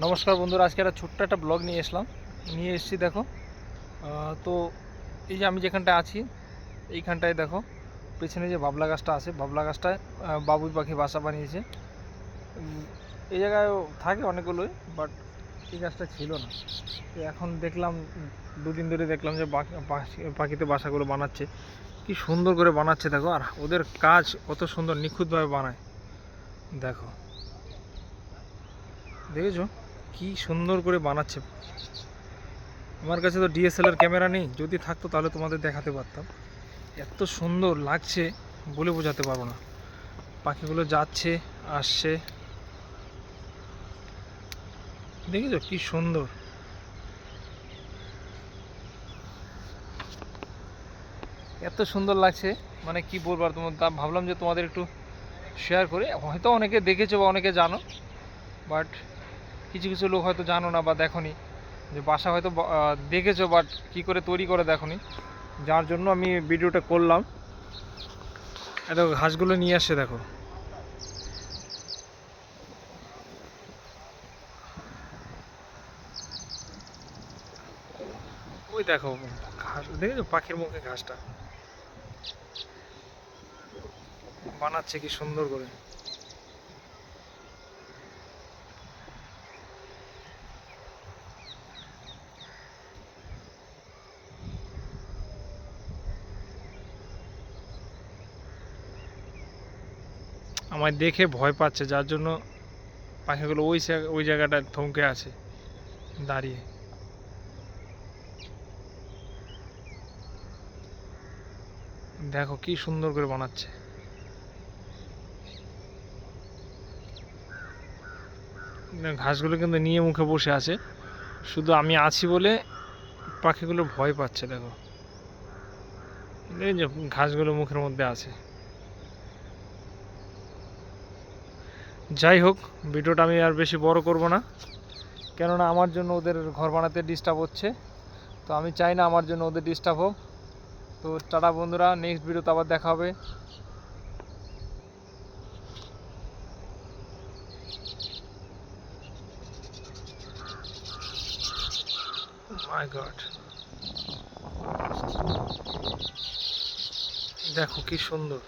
নমস্কার বন্ধুরা, আজকে একটা ছোট্ট একটা ব্লগ নিয়ে এসলাম। নিয়ে এসছি, দেখো। তো এই যে আমি যেখানটায় আছি, এইখানটায় দেখো, পেছনে যে বাবলা গাছটা আছে, বাবলা গাছটায় বাবুই পাখি বাসা বানিয়েছে। এই জায়গায় থাকে অনেকগুলোই বাট এই গাছটা ছিল না। তো এখন দেখলাম, দুদিন ধরে দেখলাম যে পাখিতে বাসাগুলো বানাচ্ছে। কি সুন্দর করে বানাচ্ছে, দেখো। আর ওদের কাজ কত সুন্দর, নিখুঁতভাবে বানায়। দেখো। দেখেছ? কি সুন্দর করে বানাচ্ছে। আমার কাছে তো ডিএসএলআর ক্যামেরা নেই, যদি থাকতো তাহলে তোমাদের দেখাতে পারতাম। এত সুন্দর লাগছে বলে বোঝাতে পারব না। পাখিগুলো যাচ্ছে, আসছে। দেখেছ কি সুন্দর? এত সুন্দর লাগছে মানে কি বলব আর তোমার ভাবলাম যে তোমাদের একটু শেয়ার করে। হয়তো অনেকে দেখেছ বা অনেকে জানো বাট কিছু কিছু লোক হয়তো জানো না বা দেখোনি, যে বাসা হয়তো দেখেছ বাট কি করে তৈরি করে দেখোনি। যার জন্য আমি ভিডিওটা করলাম। এত ঘাসগুলো নিয়ে আসছে, দেখো। ওই দেখো, ঘাস, দেখেছ পাখির মুখে ঘাসটা? বানাচ্ছে কি সুন্দর করে। আমায় দেখে ভয় পাচ্ছে, যার জন্য পাখিগুলো ওই ওই জায়গাটা থমকে আছে, দাঁড়িয়ে। দেখো কি সুন্দর করে বানাচ্ছে। ঘাসগুলো কিন্তু নিয়ে মুখে বসে আছে, শুধু আমি আছি বলে পাখিগুলো ভয় পাচ্ছে, দেখো। এই যে ঘাসগুলো মুখের মধ্যে আছে। যাই হোক, ভিডিওটা আমি আর বেশি বড় করব না। কেননা আমার জন্য ওদের ঘর বানাতে ডিস্টার্ব হচ্ছে। তো আমি চাই না আমার জন্য ওদের ডিস্টার্ব হোক। তো টাটা বন্ধুরা নেক্সট ভিডিওতে আবার দেখা হবে। মাই দেখো কি সুন্দর।